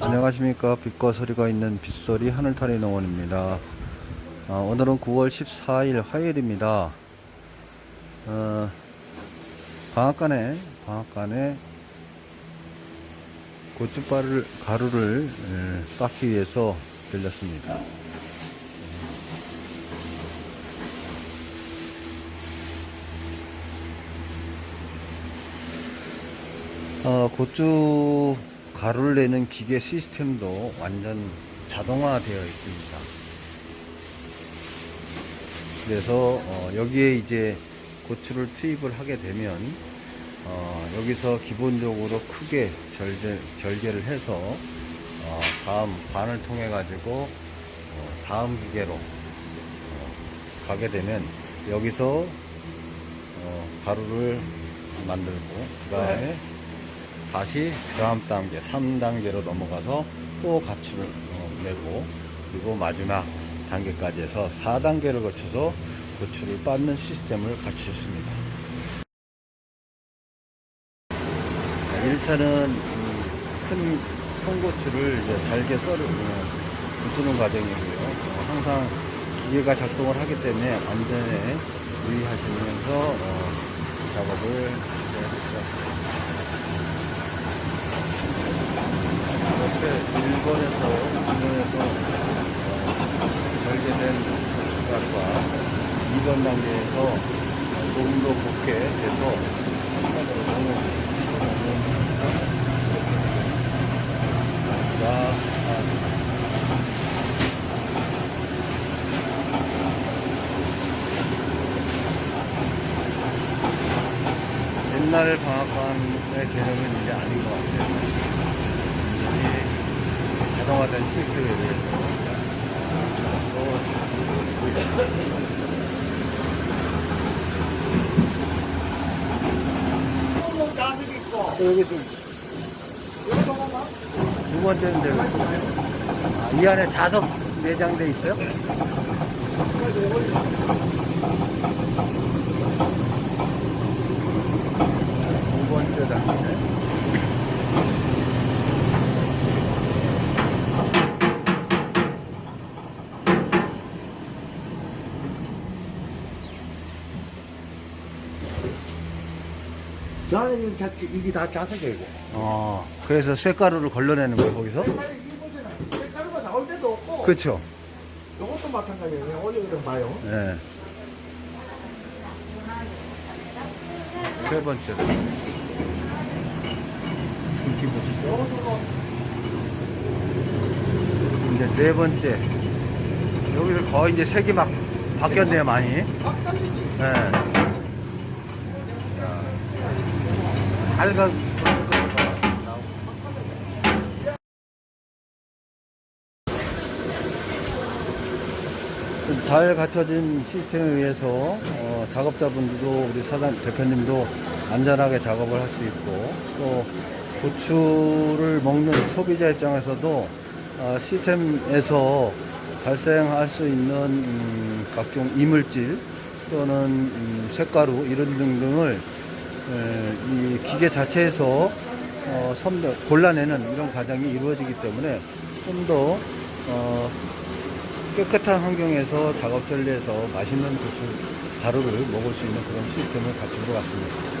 안녕하십니까. 빛과 소리가 있는 빗소리 하늘타리 농원입니다 아, 오늘은 9월 14일 화요일입니다 어, 방앗간에 방앗간에 고춧가루 가루를 에, 닦기 위해서 들렸습니다 어, 고추 가루를 내는 기계 시스템도 완전 자동화되어 있습니다. 그래서 어, 여기에 이제 고추를 투입을 하게 되면 어, 여기서 기본적으로 크게 절개, 절개를 해서 어, 다음 반을 통해 가지고 어, 다음 기계로 어, 가게 되면 여기서 어, 가루를 만들고 그 다음에 다시 다음 단계 3단계로 넘어가서 또 가치를 어, 내고 그리고 마지막 단계까지 해서 4단계를 거쳐서 고추를 빻는 시스템을 갖추셨습니다. 1차는 음, 큰 통고추를 잘게 썰어 어, 부수는 과정이고요. 어, 항상 기계가 작동을 하기 때문에 안전에 유의하시면서 어, 작업을 하시겠습니다. 이렇게 1번에서 2번에서 어, 절개된 고춧가루가 2번 단계에서 조금 더 곱게 돼서 옛날 방앗간의 개념은 이제 아닌 것 같아요. 완전히 자동화된 시스템에 의해서 또 여기 좀 두 번째인데 아, 이 안에 자석 내장돼 있어요? 두 번째 단계네. 저 안에 지금 자, 이게 다 자석이에요. 어, 그래서 쇳가루를 걸러내는 거예요, 거기서? 색깔이. 색깔가 나올 때도 없고. 그렇죠. 이것도 마찬가지예요. 그냥 올리거든 봐요. 네. 세 번째. 이제 네 번째. 여기서 거의 이제 색이 막 바뀌었네요, 많이. 네. 빨간 잘 갖춰진 시스템에 의해서 어, 작업자분들도 우리 사장 대표님도 안전하게 작업을 할 수 있고 또 고추를 먹는 소비자 입장에서도 어, 시스템에서 발생할 수 있는 음, 각종 이물질 또는 음, 색가루 이런 등등을 에, 이 기계 자체에서 어, 선별, 골라내는 이런 과정이 이루어지기 때문에 좀더 어, 깨끗한 환경에서 작업 처리해서 맛있는 고추 가루를 먹을 수 있는 그런 시스템을 갖춘 것 같습니다.